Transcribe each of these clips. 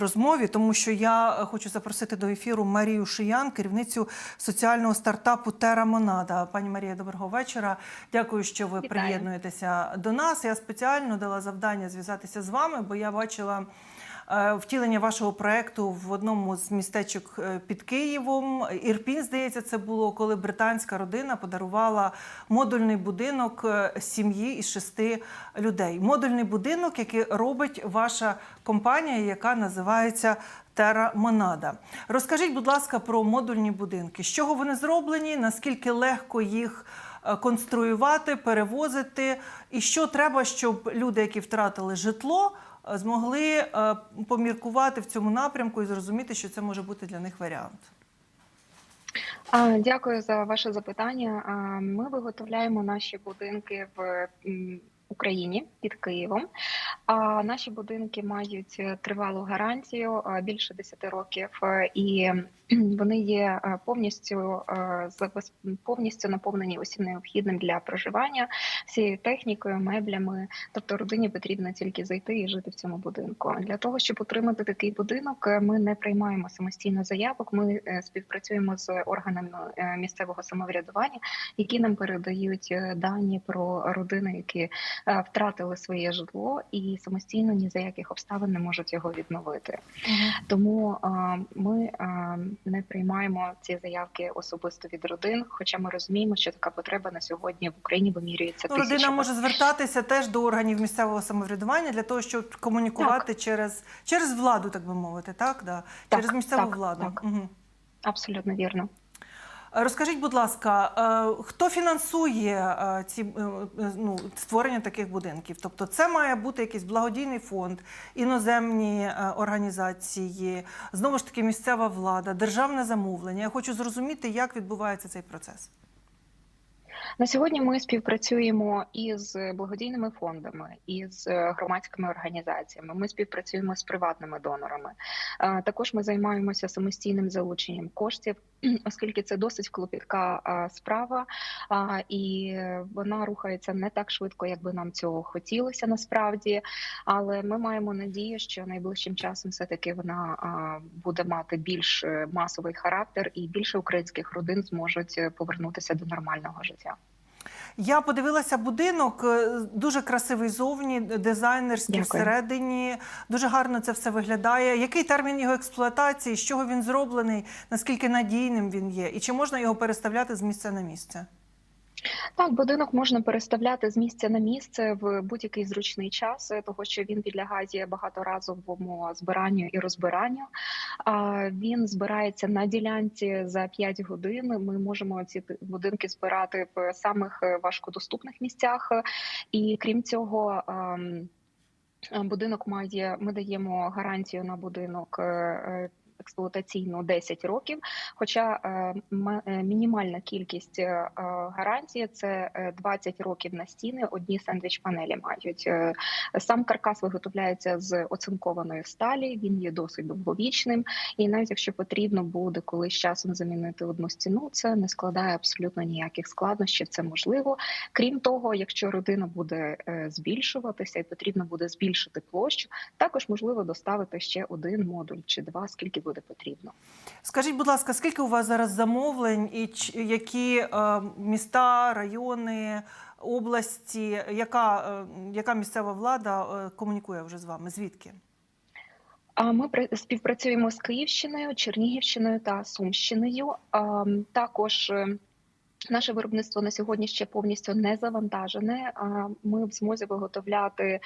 розмові, тому що я е, хочу запросити до ефіру Марію Шиян, керівницю соціального стартапу Тера Монада. Пані Марія, доброго вечора. Дякую, що ви Вітаю. приєднуєтеся до нас. Я спеціально дала завдання зв'язатися з вами, бо я бачила. Е, Втілення вашого проекту в одному з містечок е, під Києвом. Ірпінь, здається, це було, коли британська родина подарувала модульний будинок е, сім'ї із шести людей. Модульний будинок, який робить ваша компанія, яка називається Терра Монада. Розкажіть, будь ласка, про модульні будинки. З чого вони зроблені? Наскільки легко їх конструювати, перевозити, і що треба, щоб люди, які втратили житло, е, змогли е, поміркувати в цьому напрямку і зрозуміти, що це може бути для них варіант. Дякую за ваше запитання. Ми виготовляємо наші будинки в Україні під Києвом. А наші будинки мають е, тривалу гарантію більше 10 років, е, і вони є е, повністю е, повністю наповнені усім необхідним для проживання, всією технікою, меблями. Тобто родині потрібно тільки зайти і жити в цьому будинку. Для того щоб отримати такий будинок, е, ми не приймаємо самостійно заявок. Ми е, співпрацюємо з органами е, місцевого самоврядування, які нам передають е, дані про родини, які е, втратили своє житло і самостійно ні за яких обставин не можуть його відновити. Тому е, ми е, не приймаємо ці заявки особисто від родин, хоча ми розуміємо, що така потреба на сьогодні в Україні вимірюється Ну, родина може звертатися теж до органів місцевого самоврядування для того, щоб комунікувати через, через владу, так би мовити, так? Да? Так, через місцеву так, владу. так. Угу. Абсолютно вірно. Розкажіть, будь ласка, е, хто фінансує е, ці е, ну, створення таких будинків? Тобто, це має бути якийсь благодійний фонд, іноземні організації, знову ж таки, місцева влада, державне замовлення. Я хочу зрозуміти, як відбувається цей процес. На сьогодні ми співпрацюємо із благодійними фондами, із е, громадськими організаціями. Ми співпрацюємо з приватними донорами. Е, Також ми займаємося самостійним залученням коштів, оскільки це досить клопітка е, справа, і вона рухається не так швидко, як би нам цього хотілося насправді. Але ми маємо надію, що найближчим часом все таки вона буде мати більш масовий характер, і більше українських родин зможуть повернутися до нормального життя. Я подивилася будинок, е, дуже красивий зовні, дизайнерський Дякую. всередині. Дуже гарно це все виглядає. Який термін його експлуатації? З чого він зроблений? Наскільки надійним він є? І чи можна його переставляти з місця на місце? Так, будинок можна переставляти з місця на місце в будь-який зручний час, е, того що він підлягає багаторазовому збиранню і розбиранню. А він збирається на ділянці за 5 годин. Ми можемо ці будинки збирати в самих е, важкодоступних місцях. І крім цього. ем, е, Будинок має, ми даємо гарантію на будинок е, е, 10 років. Хоча е, е, мінімальна кількість е, гарантії це е, 20 років на стіни. Одні сендвіч панелі мають. Сам каркас виготовляється з оцинкованої сталі. Він є досить довговічним, і навіть якщо потрібно буде колись часом замінити одну стіну, це не складає абсолютно ніяких складнощів. Це можливо. Крім того, якщо родина буде збільшуватися і потрібно буде збільшити площу, також можливо доставити ще один модуль чи два, скільки буде потрібно. Скажіть, будь ласка, скільки у вас зараз замовлень і які е, міста, райони, області, яка, е, яка місцева влада е, комунікує вже з вами? Звідки? А ми співпрацюємо з Київщиною, Чернігівщиною та Сумщиною. А, Також наше виробництво на сьогодні ще повністю не завантажене. Ми в змозі виготовляти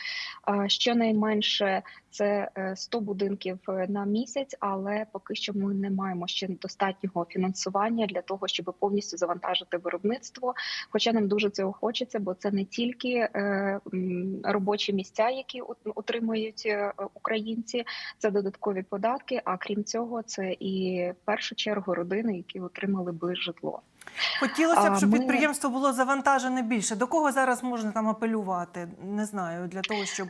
щонайменше це е, 100 будинків е, на місяць, але поки що ми не маємо ще достатнього фінансування для того, щоб повністю завантажити виробництво. Хоча нам дуже цього хочеться, бо це не тільки е, робочі місця, які от- отримують е, українці, це додаткові податки. А крім цього, це і в першу чергу родини, які отримали би житло. Хотілося б, щоб ми- підприємство було завантажене більше. До кого зараз можна там апелювати? Не знаю, для того, щоб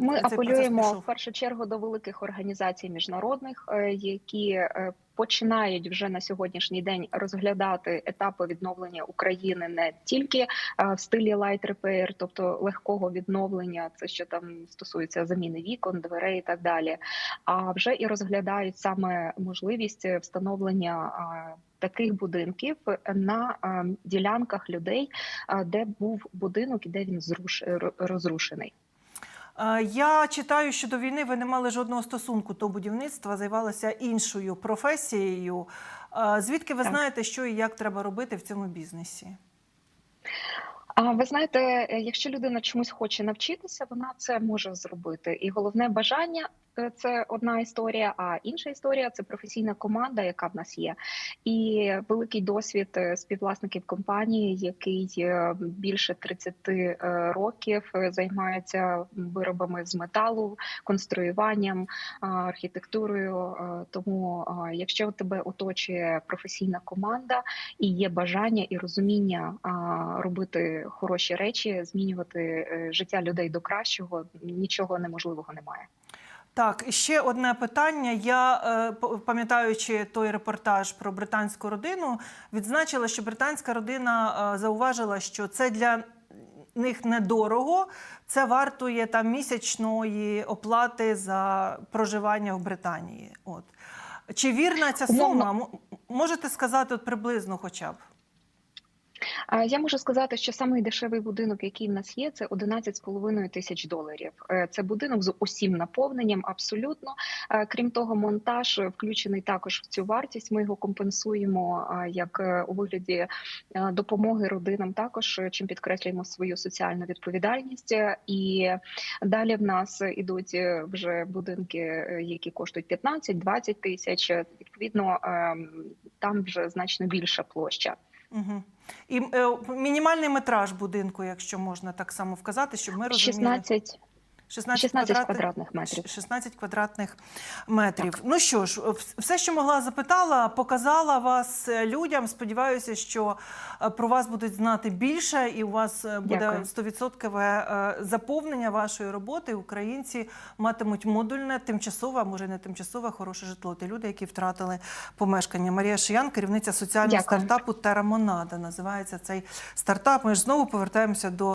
Ми цей апелюємо в першу чергу до великих організацій міжнародних, е, які е, починають вже на сьогоднішній день розглядати етапи відновлення України не тільки е, в стилі light repair, тобто легкого відновлення, це що там стосується заміни вікон, дверей і так далі. А вже і розглядають саме можливість встановлення. е, Таких будинків на е, ділянках людей, е, де був будинок і де він зруш... розрушений. Е, Я читаю, що до війни ви не мали жодного стосунку до будівництва, займалися іншою професією. Е, Звідки ви Так. знаєте, що і як треба робити в цьому бізнесі? А ви знаєте, е, якщо людина чомусь хоче навчитися, вона це може зробити. І головне бажання це одна історія. А інша історія це професійна команда, яка в нас є, і великий досвід е, співвласників компанії, який е, більше 30 е, років займається виробами з металу, конструюванням, архітектурою. Тому, якщо тебе оточує професійна команда і є бажання і розуміння робити хороші речі, змінювати життя людей до кращого, нічого неможливого немає. Так, і ще одне питання. Я е, пам'ятаючи той репортаж про британську родину, відзначила, що британська родина е, зауважила, що це для них недорого. Це вартує там місячної оплати за проживання в Британії. От чи вірна ця сума? Можете сказати от приблизно, хоча б. Я можу сказати, що самий дешевий будинок, який в нас є, це 11,5 тисяч доларів. Е, Це будинок з усім наповненням, абсолютно. Е, Крім того, монтаж включений також в цю вартість. Ми його компенсуємо як е, у вигляді допомоги родинам, також чим підкреслюємо свою соціальну відповідальність. І далі в нас ідуть вже будинки, які коштують 15-20 тисяч. Відповідно, ем, там вже значно більша площа. Угу. І е, мінімальний метраж будинку, якщо можна так само вказати, щоб ми розуміли. 16 16, 16 квадратних, квадратних метрів. 16 квадратних метрів. Ну що ж, все, що могла, запитала, показала вас е, людям. Сподіваюся, що е, про вас будуть знати більше, і у вас е, буде Дякую. 100% е, заповнення вашої роботи. Українці матимуть модульне, тимчасове, а може не тимчасове, хороше житло. Ті люди, які втратили помешкання. Марія Шиян, керівниця соціального Дякую. стартапу Терамонада. Називається цей стартап. Ми ж знову повертаємося до